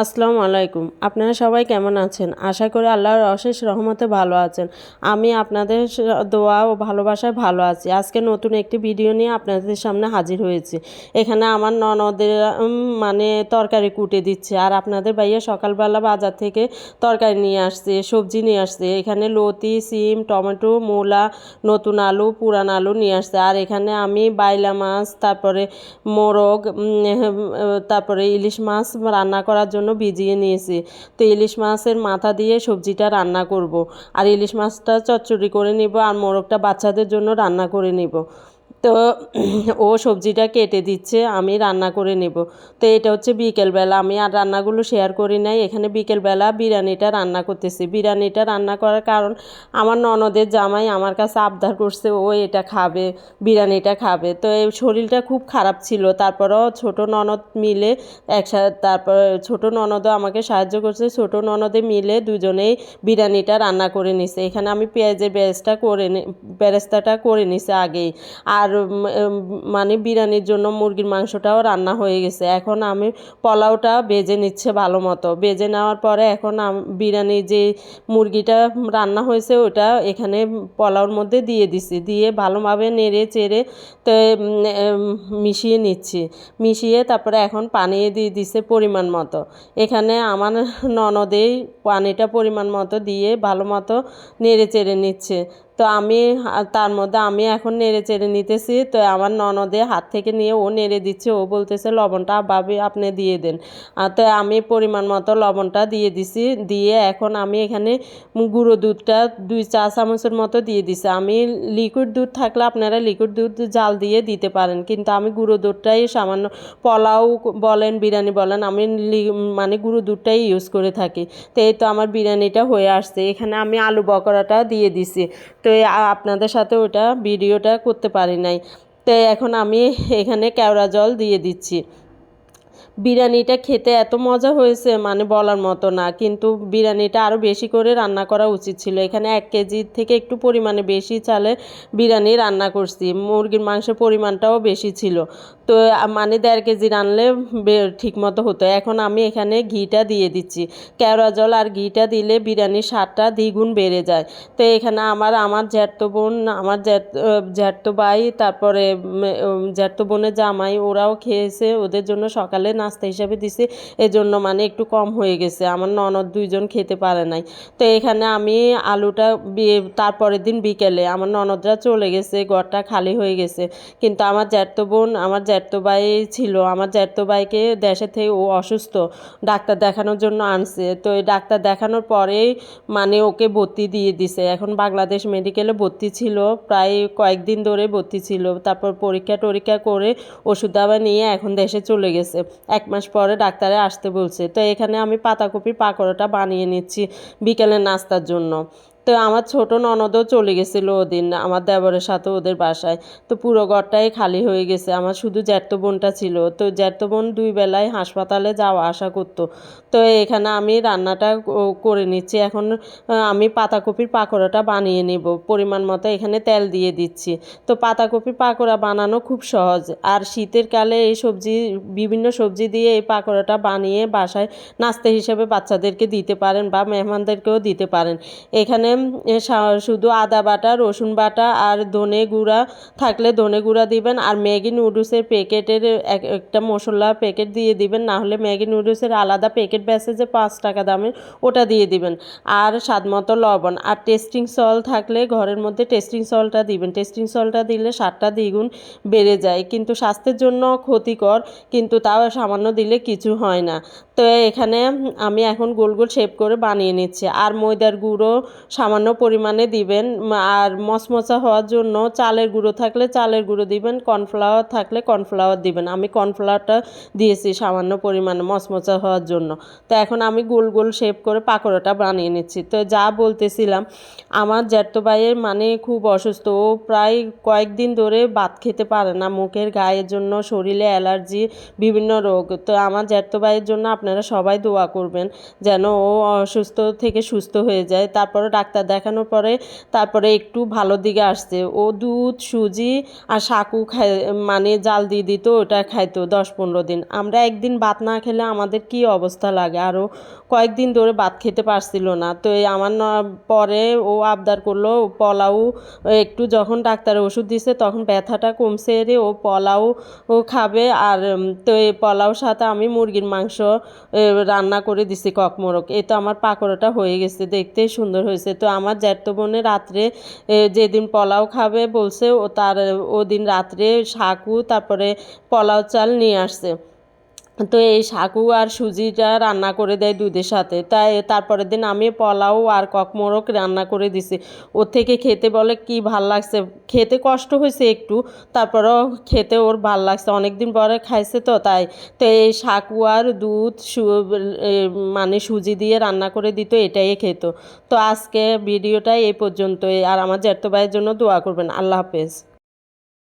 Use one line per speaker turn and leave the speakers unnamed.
আসসালামু আলাইকুম। আপনারা সবাই কেমন আছেন? আশা করি আল্লাহর অশেষ রহমতে ভালো আছেন। আমি আপনাদের দোয়া ও ভালোবাসায় ভালো আছি। আজকে নতুন একটি ভিডিও নিয়ে আপনাদের সামনে হাজির হয়েছি। এখানে আমার ননদের মানে তরকারি কুটে দিচ্ছে। আর আপনাদের ভাইয়া সকালবেলা বাজার থেকে তরকারি নিয়ে আসছে, সবজি নিয়ে আসছে। এখানে লতি, সিম, টমেটো, মূলা, নতুন আলু, পুরান আলু নিয়ে আসছে। আর এখানে আমি বাইলা মাছ, তারপরে মোরগ তারপরে ইলিশ মাছ রান্না করার জন্য ভিজিয়ে নিয়েছি তো ইলিশ মাছের মাথা দিয়ে সবজিটা রান্না করব। আর ইলিশ মাছটা চচ্চড়ি করে নিব আর মোরগটা বাচ্চাদের জন্য রান্না করে নিব তো ও সবজিটা কেটে দিচ্ছে, আমি রান্না করে নেব। তো এটা হচ্ছে বিকেলবেলা, আমি আর রান্নাগুলো শেয়ার করি নাই। এখানে বিকেলবেলা বিরিয়ানিটা রান্না করতেছি। বিরিয়ানিটা রান্না করার কারণ আমার ননদের জামাই আমার কাছে আবদার করছে, ও এটা খাবে, বিরিয়ানিটা খাবে। তো এই শরীরটা খুব খারাপ ছিল। তারপরেও ছোট ননদ মিলে একসাথে, তারপর ছোট ননদও আমাকে সাহায্য করছে। ছোট ননদে মিলে দুজনেই বিরিয়ানিটা রান্না করে নিছে। এখানে আমি পেঁয়াজের বেরেস্তা করে বেরেস্তাটা করে নিছে আগেই। আর মানে বিরিয়ানির জন্য মুরগির মাংসটাও রান্না হয়ে গেছে। এখন আমি পোলাওটা বেজে নিচ্ছে ভালো মতো। বেজে নেওয়ার পরে এখন বিরিয়ানির যে মুরগিটা রান্না হয়েছে ওটা এখানে পোলাওর মধ্যে দিয়ে দিছি। দিয়ে ভালোভাবে নেড়ে চেড়ে তো মিশিয়ে নিচ্ছি। মিশিয়ে তারপরে এখন পানি দিয়ে দিছে পরিমাণ মতো। এখানে আমার ননদেই পানিটা পরিমাণ মতো দিয়ে ভালো মতো নেড়ে চেড়ে নিচ্ছে। তো আমি তার মধ্যে আমি এখন নেড়ে চেড়ে নিতেছি। তো আমার ননদে হাত থেকে নিয়ে ও নেড়ে দিচ্ছে। ও বলতেছে, লবণটা ভাবি আপনি দিয়ে দেন। তো আমি পরিমাণ মতো লবণটা দিয়ে দিছি। দিয়ে এখন আমি এখানে গুঁড়ো দুধটা দুই চা চামচের মতো দিয়ে দিছি। আমি লিকুইড দুধ থাকলে আপনারা লিকুইড দুধ জাল দিয়ে দিতে পারেন। কিন্তু আমি গুঁড়ো দুধটাই সামান্য পোলাও বলেন, বিরিয়ানি বলেন, আমি মানে গুঁড়ো দুধটাই ইউজ করে থাকি। তো এই তো আমার বিরিয়ানিটা হয়ে আসছে। এখানে আমি আলু বকরাটা দিয়ে দিছি। তো আপনাদের সাথে ওটা ভিডিওটা করতে পারি নাই। তো এখন আমি এখানে কেওড়া জল দিয়ে দিচ্ছি। বিরিয়ানিটা খেতে এত মজা হয়েছে মানে বলার মতো না। কিন্তু বিরিয়ানিটা আরও বেশি করে রান্না করা উচিত ছিল। এখানে এক কেজি থেকে একটু পরিমাণে বেশি চালে বিরিয়ানি রান্না করছি। মুরগির মাংসের পরিমাণটাও বেশি ছিল। তো মানে দেড় কেজি রানলে ঠিক মতো হতো। এখন আমি এখানে ঘিটা দিয়ে দিচ্ছি। কেওড়া জল আর ঘিটা দিলে বিরিয়ানির স্বাদটা দ্বিগুণ বেড়ে যায়। তো, এখানে আমার আমার জ্যাঠতো বোন, আমার জ্যাঠ ভাই, তারপরে জ্যাঠতো বোনের জামাই, ওরাও খেয়েছে। ওদের জন্য সকালে নাস্তা হিসাবে দিছি, এজন্য মানে একটু কম হয়ে গেছে। আমার ননদ দুইজন খেতে পারে নাই। তো এখানে আমি আলুটা তারপরের দিন বিকেলে আমার ননদরা চলে গেছে, ঘরটা খালি হয়ে গেছে। কিন্তু আমার জ্যাঠতো বোন, আমার জ্যাঠতো ভাই ছিল, আমার জ্যাঠতো ভাইকে দেশে থেকে ও অসুস্থ, ডাক্তার দেখানোর জন্য আনছে। তো এই ডাক্তার দেখানোর পরেই মানে ওকে ভর্তি দিয়ে দিছে। এখন বাংলাদেশ মেডিকেলে ভর্তি ছিল, প্রায় কয়েকদিন ধরে ভর্তি ছিল। তারপর পরীক্ষা টরীক্ষা করে ওষুধ দাবা নিয়ে এখন দেশে চলে গেছে। এক মাস পরে ডাক্তারে আসতে বলছে। তো এখানে আমি পাতাকপি পাকোড়াটা বানিয়ে নিচ্ছি বিকেলের নাস্তার জন্য। তো আমার ছোট ননদও চলে গেছিল ওদিন, আমার দেবরের সাথে ওদের বাসায়। তো পুরো ঘরটাই খালি হয়ে গেছে, আমার শুধু জ্যাঠতো বোনটা ছিল। তো জ্যাঠতো বোন দুই বেলায় হাসপাতালে যাওয়া আসা করতো। তো এখানে আমি রান্নাটা করে নিচ্ছি, এখন আমি পাতাকপির পাকোড়াটা বানিয়ে নেব। পরিমাণ মতো এখানে তেল দিয়ে দিচ্ছি। তো পাতাকপির পাকোড়া বানানো খুব সহজ। আর শীতের কালে এই সবজি, বিভিন্ন সবজি দিয়ে এই পাকোড়াটা বানিয়ে বাসায় নাস্তা হিসেবে বাচ্চাদেরকে দিতে পারেন বা মেহমানদেরকেও দিতে পারেন। এখানে শুধু আদা বাটা, রসুন বাটা আর ধনে গুঁড়া থাকলে ধনে গুঁড়া দিবেন। আর ম্যাগি নুডলসের প্যাকেটের এক- একটা মশলা প্যাকেট দিয়ে দিবেন। না হলে ম্যাগি নুডলসের আলাদা প্যাকেট বেসে যে পাঁচ টাকা দামের ওটা দিয়ে দিবেন। আর স্বাদ মতো লবণ। আর টেস্টিং সল থাকলে ঘরের মধ্যে টেস্টিং সলটা দিবেন। টেস্টিং সলটা দিলে স্বাদটা দ্বিগুণ বেড়ে যায়। কিন্তু স্বাস্থ্যের জন্য ক্ষতিকর, কিন্তু তাও সামান্য দিলে কিছু হয় না। তো এখানে আমি এখন গোল গোল শেপ করে বানিয়ে নিচ্ছি। আর ময়দার গুঁড়ো সামান্য পরিমাণে দিবেন আর মচমচা হওয়ার জন্য চালের গুঁড়ো থাকলে চালের গুঁড়ো দিবেন, কর্নফ্লাওয়ার থাকলে কর্নফ্লাওয়ার দিবেন। আমি কর্নফ্লাওয়ারটা দিয়েছি সামান্য পরিমাণে মচমচা হওয়ার জন্য। তো এখন আমি গোল গোল শেপ করে পাকোড়াটা বানিয়ে নিচ্ছি। তো যা বলতেছিলাম, আমার জ্যাঠতো ভাইয়ের মানে খুব অসুস্থ। ও প্রায় কয়েকদিন ধরে ভাত খেতে পারে না। মুখের গায়ের জন্য শরীরে অ্যালার্জি, বিভিন্ন রোগ। তো আমার জ্যাঠতো ভাইয়ের জন্য আপনারা সবাই দোয়া করবেন যেন ও অসুস্থ থেকে সুস্থ হয়ে যায়। তারপরে ডাক্তার ডাক্তার দেখানোর পরে তারপরে একটু ভালো দিকে আসছে। ও দুধ, সুজি আর সাকু খাই মানে জাল দিয়ে দিত, ওটা খাইতো দশ পনেরো দিন। আমরা একদিন ভাত না খেলে আমাদের কি অবস্থা লাগে? আরও কয়েকদিন ধরে ভাত খেতে পারছিল না। তো আমার পরে ও আবদার করল, পোলাও, একটু যখন ডাক্তার ওষুধ দিছে তখন ব্যথাটা কমছে রে ও পোলাও ও খাবে। আর তো এই পোলাওর সাথে আমি মুরগির মাংস রান্না করে দিছি ককমরক এ তো আমার পাকোড়াটা হয়ে গেছে, দেখতেই সুন্দর হয়েছে। তো আমার জ্যাঠতো বোনে রাত্রে যেদিন পোলাও খাবে বলছে, ও তার, ওদিন রাত্রে শাকু, তারপরে পোলাও চাল নিয়ে আসছে। তো এই সাকু আর সুজিটা রান্না করে দেয় দুধের সাথে। তাই তারপরের দিন আমি পোলাও আর ককমোরক রান্না করে দিছি। ওর থেকে খেতে বলে কি ভালো লাগছে? খেতে কষ্ট হয়েছে একটু, তারপরেও খেতে ওর ভালো লাগছে। অনেক দিন পরে খাইছে তো তাই। তো এই সাকু আর দুধ মানে সুজি দিয়ে রান্না করে দিত, এটাই খেত। তো আজকে ভিডিওটা এই পর্যন্তই। আর আমার জ্যাঠতো ভাইয়ের জন্য দোয়া করবেন। আল্লাহ হাফেজ।